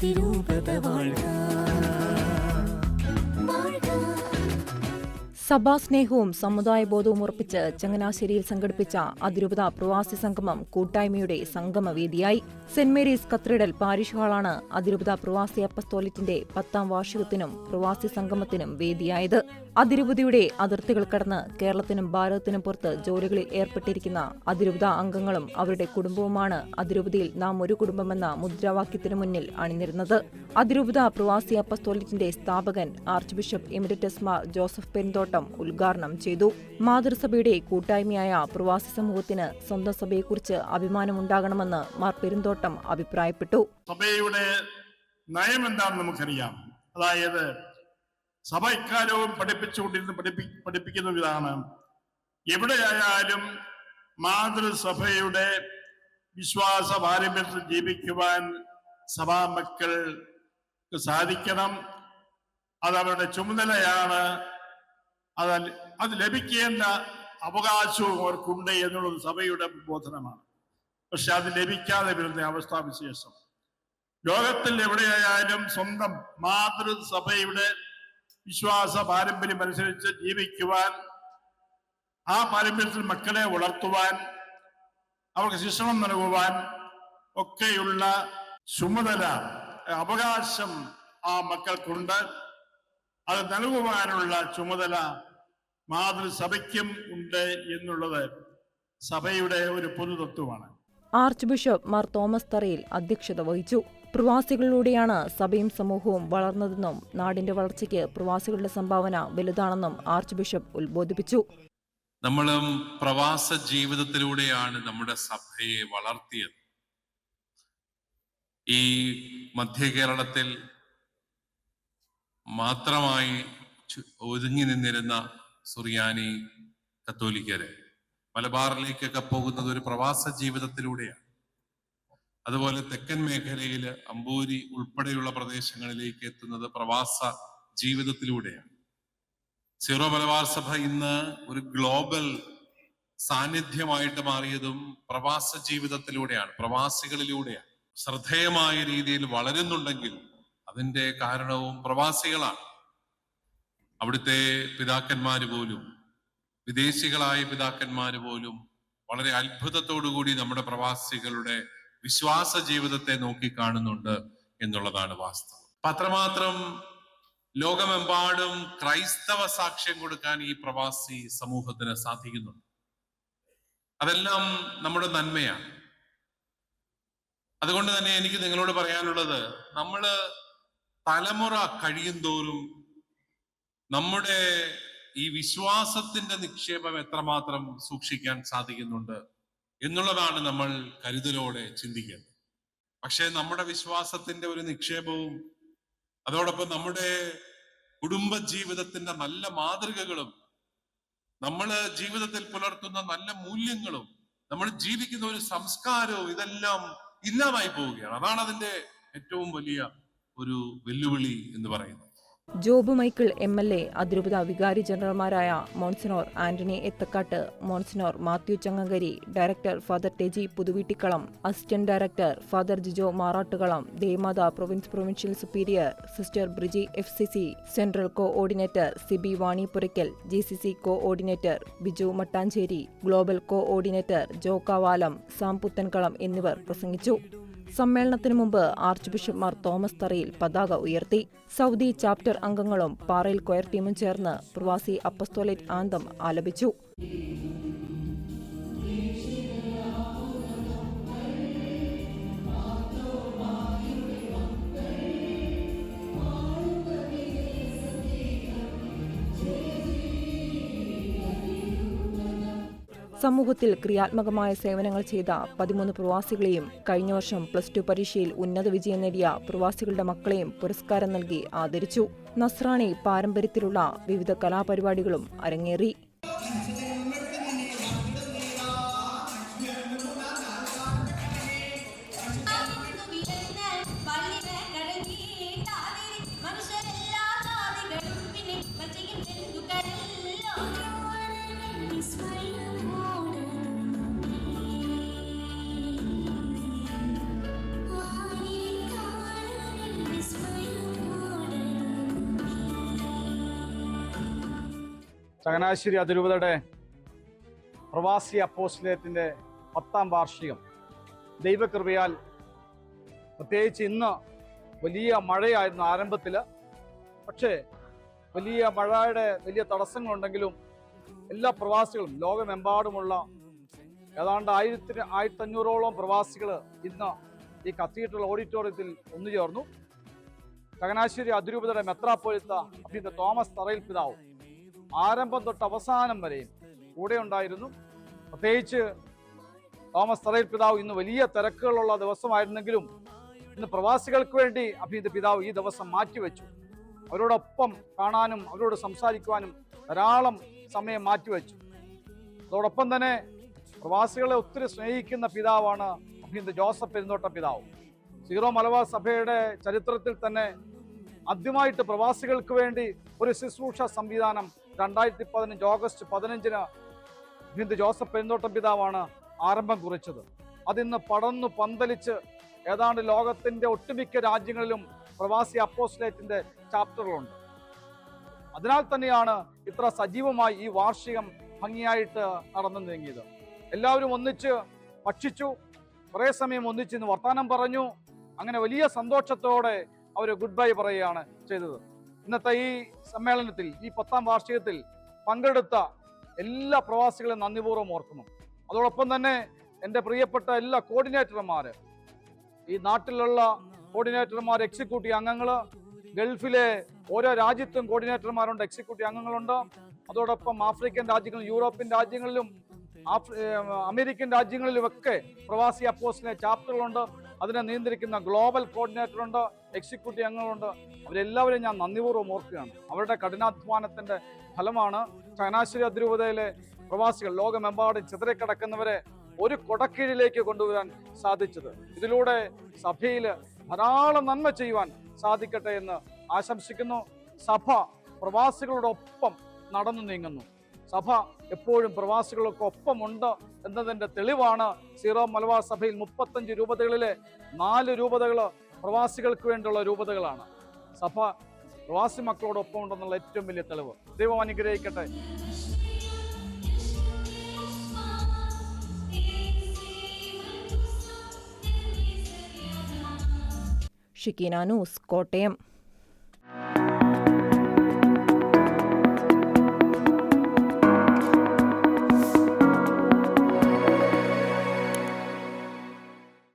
അതിരൂപത സ്നേഹവും വാഴ്ക സഭാസ്നേഹവും സമുദായ ബോധവും ഉറപ്പിച്ച് ചങ്ങനാശ്ശേരിയിൽ സംഘടിപ്പിച്ച അതിരൂപത പ്രവാസി സംഗമം കൂട്ടായ്മയുടെ സംഗമവേദിയായി. സെന്റ് മേരീസ് കത്തീഡ്രൽ പാരിഷ് ഹാളാണ് അതിരൂപത പ്രവാസി അപ്പസ്തോലിറ്റിന്റെ പത്താം വാർഷികത്തിനും പ്രവാസി സംഗമത്തിനും വേദിയായത്. അതിരൂപതയുടെ അതിർത്തികൾ കടന്ന് കേരളത്തിനും ഭാരതത്തിനും പുറത്ത് ജോലികളിൽ ഏർപ്പെട്ടിരിക്കുന്ന അതിരൂപത അംഗങ്ങളും അവരുടെ കുടുംബവുമാണ് അതിരൂപതയിൽ നാം ഒരു കുടുംബമെന്ന മുദ്രാവാക്യത്തിനു മുന്നിൽ അണിനിരുന്നത്. അതിരൂപത പ്രവാസി അപ്പസ്തോലിറ്റിന്റെ സ്ഥാപകൻ archbishop emeritus Mar Joseph Perumthottam ഉദ്ഘാടനം ചെയ്തു. മാതൃസഭയുടെ കൂട്ടായ്മയായ പ്രവാസി സമൂഹത്തിന് സ്വന്തം സഭയെക്കുറിച്ച് അഭിമാനമുണ്ടാകണമെന്ന് മാർ പെരുന്തോട്ടം അഭിപ്രായപ്പെട്ടു. സഭയുടെ നയം എന്താണെന്ന് നമുക്കറിയാം. അതായത് സഭ ഇക്കാലവും പഠിപ്പിച്ചുകൊണ്ടിരുന്ന് പഠിപ്പി പഠിപ്പിക്കുന്ന ഇതാണ് എവിടെയായാലും മാതൃസഭയുടെ വിശ്വാസ പാരമ്പര്യത്തിൽ ജീവിക്കുവാൻ സഭാമക്കൾക്ക് സാധിക്കണം. അത് അവരുടെ ചുമതലയാണ്. അത് അത് ലഭിക്കേണ്ട അവകാശവും അവർക്കുണ്ട് എന്നുള്ളത് സഭയുടെ ബോധനമാണ് പക്ഷെ അത് ലഭിക്കാതെ വരുന്ന അവസ്ഥാവിശേഷം. ലോകത്തിൽ എവിടെയായാലും സ്വന്തം മാതൃസഭയുടെ വിശ്വാസ പാരമ്പര്യം അനുസരിച്ച് ജീവിക്കുവാൻ ആ പാരമ്പര്യത്തിൽ മക്കളെ വളർത്തുവാൻ അവർക്ക് ശിക്ഷണം നൽകുവാൻ ഒക്കെയുള്ള ചുമതല അവകാശം ആ മക്കൾക്കുണ്ട്. അത് നൽകുവാനുള്ള ചുമതല മാതൃസഭയ്ക്കും ഉണ്ട് എന്നുള്ളത് സഭയുടെ ഒരു പൊതുതത്വമാണ്. Archbishop Mar Thomas Tharayil അധ്യക്ഷത വഹിച്ചു. പ്രവാസികളിലൂടെയാണ് സഭയും സമൂഹവും വളർന്നതെന്നും നാടിന്റെ വളർച്ചയ്ക്ക് പ്രവാസികളുടെ സംഭാവന വലുതാണെന്നും ആർച്ച് ബിഷപ്പ് ഉത്ബോധിപ്പിച്ചു. നമ്മളും പ്രവാസ ജീവിതത്തിലൂടെയാണ് നമ്മുടെ സഭയെ വളർത്തിയത്. ഈ മധ്യ കേരളത്തിൽ മാത്രമായി ഒതുങ്ങി നിന്നിരുന്ന സുറിയാനി കത്തോലിക്കര് മലബാറിലേക്കൊക്കെ പോകുന്നത് ഒരു പ്രവാസ ജീവിതത്തിലൂടെയാണ്. അതുപോലെ തെക്കൻ മേഖലയിൽ അമ്പൂരി ഉൾപ്പെടെയുള്ള പ്രദേശങ്ങളിലേക്ക് എത്തുന്നത് പ്രവാസ ജീവിതത്തിലൂടെയാണ്. സീറോ മലബാർ സഭ ഇന്ന് ഒരു ഗ്ലോബൽ സാന്നിധ്യമായിട്ട് മാറിയതും പ്രവാസ ജീവിതത്തിലൂടെയാണ് പ്രവാസികളിലൂടെയാണ്. ശ്രദ്ധേയമായ രീതിയിൽ വളരുന്നുണ്ടെങ്കിൽ അതിന്റെ കാരണവും പ്രവാസികളാണ്. അവിടുത്തെ പിതാക്കന്മാർ പോലും വിദേശികളായ പിതാക്കന്മാർ പോലും വളരെ അത്ഭുതത്തോടു കൂടി നമ്മുടെ പ്രവാസികളുടെ വിശ്വാസ ജീവിതത്തെ നോക്കി കാണുന്നുണ്ട് എന്നുള്ളതാണ് വാസ്തവം. അപ്പൊ അത്രമാത്രം ലോകമെമ്പാടും ക്രൈസ്തവ സാക്ഷ്യം കൊടുക്കാൻ ഈ പ്രവാസി സമൂഹത്തിന് സാധിക്കുന്നുണ്ട്. അതെല്ലാം നമ്മുടെ നന്മയാണ്. അതുകൊണ്ട് തന്നെ എനിക്ക് നിങ്ങളോട് പറയാനുള്ളത് നമ്മൾ തലമുറ കഴിയും തോറും നമ്മുടെ ഈ വിശ്വാസത്തിന്റെ നിക്ഷേപം എത്രമാത്രം സൂക്ഷിക്കാൻ സാധിക്കുന്നുണ്ട് എന്നുള്ളതാണ് നമ്മൾ കരുതലോടെ ചിന്തിക്കേണ്ടത്. പക്ഷേ നമ്മുടെ വിശ്വാസത്തിന്റെ ഒരു നിക്ഷേപവും അതോടൊപ്പം നമ്മുടെ കുടുംബ ജീവിതത്തിന്റെ നല്ല മാതൃകകളും നമ്മൾ ജീവിതത്തിൽ പുലർത്തുന്ന നല്ല മൂല്യങ്ങളും നമ്മൾ ജീവിക്കുന്ന ഒരു സംസ്കാരവും ഇതെല്ലാം ഇല്ലാതായി പോവുകയാണ്. അതാണ് അതിന്റെ ഏറ്റവും വലിയ ഒരു വെല്ലുവിളി എന്ന് പറയുന്നത്. Job Michael M L A അതിരൂപത വികാരി ജനറൽമാരായ monsignor Antony Ethakkattu monsignor Mathew Changankari director father Teji Puthuveettikkalam assistant director father Jijo Marattukalam Demata province provincial superior sister Briji F C C central coordinator Sibi Vani Purackal G C C coordinator Biju Mattancherry global coordinator Jo Kavalam Sam Puthenkalam എന്നിവർ പ്രസംഗിച്ചു. സമ്മേളനത്തിനു മുമ്പ് arch ബിഷപ്പ്മാർ Thomas തറയിൽ പതാക ഉയർത്തി. Saudi chapter അംഗങ്ങളും പാറയിൽ coir ടീമും ചേർന്ന് പ്രവാസി അപ്പസ്തോലേറ്റ് ആന്തം ആലപിച്ചു. സമൂഹത്തിൽ ക്രിയാത്മകമായ സേവനങ്ങൾ ചെയ്ത പതിമൂന്ന് പ്രവാസികളെയും കഴിഞ്ഞ വർഷം പ്ലസ് ടു പരീക്ഷയിൽ ഉന്നത വിജയം നേടിയ പ്രവാസികളുടെ മക്കളെയും പുരസ്കാരം നൽകി ആദരിച്ചു. നസ്രാണി പാരമ്പര്യത്തിലുള്ള വിവിധ കലാപരിപാടികളും അരങ്ങേറി. ചങ്ങനാശ്ശേരി അതിരൂപതയുടെ പ്രവാസി അപ്പോസ്ലേറ്റിന്റെ പത്താം വാർഷികം. ദൈവകൃപയാൽ പ്രത്യേകിച്ച് ഇന്ന് വലിയ മഴയായിരുന്നു ആരംഭത്തിൽ. പക്ഷേ വലിയ മഴയുടെ വലിയ തടസ്സങ്ങളുണ്ടെങ്കിലും എല്ലാ പ്രവാസികളും ലോകമെമ്പാടുമുള്ള ഏതാണ്ട് ആയിരത്തിന് ആയിരത്തഞ്ഞൂറോളം പ്രവാസികൾ ഇന്ന് ഈ കത്തീഡ്രൽ ഓഡിറ്റോറിയത്തിൽ ഒന്നു ചേർന്നു ചങ്ങനാശ്ശേരി അതിരൂപതയുടെ മെത്രാപ്പൊലിത്ത അഭിന്ദ തോമസ് തറയിൽ പിതാവ്. ആരംഭം തൊട്ട് അവസാനം വരെയും കൂടെ ഉണ്ടായിരുന്നു. പ്രത്യേകിച്ച് തോമസ് തറയിൽ പിതാവ് ഇന്ന് വലിയ തിരക്കുകളുള്ള ദിവസമായിരുന്നെങ്കിലും ഇന്ന് പ്രവാസികൾക്ക് വേണ്ടി അഭിജിത് പിതാവ് ഈ ദിവസം മാറ്റിവെച്ചു. അവരോടൊപ്പം കാണാനും അവരോട് സംസാരിക്കുവാനും ധാരാളം സമയം മാറ്റിവെച്ചു. അതോടൊപ്പം തന്നെ പ്രവാസികളെ ഒത്തിരി സ്നേഹിക്കുന്ന പിതാവാണ് അഭിജിത് ജോസഫ് പെരുന്തോട്ട പിതാവ്. സീറോ മലബാർ സഭയുടെ ചരിത്രത്തിൽ തന്നെ ആദ്യമായിട്ട് പ്രവാസികൾക്ക് വേണ്ടി ഒരു ശുശ്രൂഷ സംവിധാനം രണ്ടായിരത്തി പതിനഞ്ച് ഓഗസ്റ്റ് പതിനഞ്ചിന് ഹിന്ദു ജോസഫ് പെരുന്തോട്ടം പിതാവാണ് ആരംഭം കുറിച്ചത്. അതിന്ന് പടർന്നു പന്തലിച്ച് ഏതാണ്ട് ലോകത്തിന്റെ ഒട്ടുമിക്ക രാജ്യങ്ങളിലും പ്രവാസി അപ്പോസ്റ്റേറ്റിന്റെ ചാപ്റ്ററുകളുണ്ട്. അതിനാൽ തന്നെയാണ് ഇത്ര സജീവമായി ഈ വാർഷികം ഭംഗിയായിട്ട് നടന്നു നീങ്ങിയത്. എല്ലാവരും ഒന്നിച്ച് ഭക്ഷിച്ചു കുറേ സമയം ഒന്നിച്ചിന്ന് വർത്തമാനം പറഞ്ഞു അങ്ങനെ വലിയ സന്തോഷത്തോടെ അവർ ഗുഡ് ബൈ പറയുകയാണ് ചെയ്തത്. ഇന്നത്തെ ഈ സമ്മേളനത്തിൽ ഈ പത്താം വാർഷികത്തിൽ പങ്കെടുത്ത എല്ലാ പ്രവാസികളെയും നന്ദിപൂർവം ഓർക്കുന്നു. അതോടൊപ്പം തന്നെ എന്റെ പ്രിയപ്പെട്ട എല്ലാ കോർഡിനേറ്റർമാർ ഈ നാട്ടിലുള്ള കോർഡിനേറ്റർമാർ എക്സിക്യൂട്ടീവ് അംഗങ്ങൾ ഗൾഫിലെ ഓരോ രാജ്യത്തും കോർഡിനേറ്റർമാരുണ്ട് എക്സിക്യൂട്ടീവ് അംഗങ്ങളുണ്ട്. അതോടൊപ്പം ആഫ്രിക്കൻ രാജ്യങ്ങളിലും യൂറോപ്യൻ രാജ്യങ്ങളിലും അമേരിക്കൻ രാജ്യങ്ങളിലുമൊക്കെ പ്രവാസി അപ്പോസിനെ ചാപ്റ്ററുകളുണ്ട്. അതിനെ നിയന്ത്രിക്കുന്ന ഗ്ലോബൽ കോർഡിനേറ്റർ ഉണ്ട് എക്സിക്യൂട്ടീവ് അംഗങ്ങളുണ്ട്. അവരെല്ലാവരെയും ഞാൻ നന്ദിപൂർവം ഓർക്കുകയാണ്. അവരുടെ കഠിനാധ്വാനത്തിന്റെ ഫലമാണ് ചങ്ങനാശ്ശേരി അതിരൂപതയിലെ പ്രവാസികൾ ലോകമെമ്പാടും ചിതറിക്കിടക്കുന്നവരെ ഒരു കൊടക്കീഴിലേക്ക് കൊണ്ടുവരാൻ സാധിച്ചത്. ഇതിലൂടെ സഭയിൽ ധാരാളം നന്മ ചെയ്യുവാൻ സാധിക്കട്ടെ എന്ന് ആശംസിക്കുന്നു. സഭ പ്രവാസികളോടൊപ്പം നടന്നു നീങ്ങുന്നു. സഭ എപ്പോഴും പ്രവാസികൾക്ക് ഒപ്പമുണ്ട് എന്നതിന്റെ തെളിവാണ് സീറോ മലബാർ സഭയിൽ മുപ്പത്തഞ്ച് രൂപതകളിലെ നാല് രൂപതകൾ പ്രവാസികൾക്ക് വേണ്ടിയുള്ള രൂപതകളാണ്. സഭ പ്രവാസി മക്കളോടൊപ്പം ഉണ്ടെന്നുള്ള ഏറ്റവും വലിയ തെളിവ്. ദൈവം അനുഗ്രഹിക്കട്ടെ. ഷിക്കീന ന്യൂസ് കോട്ടയം.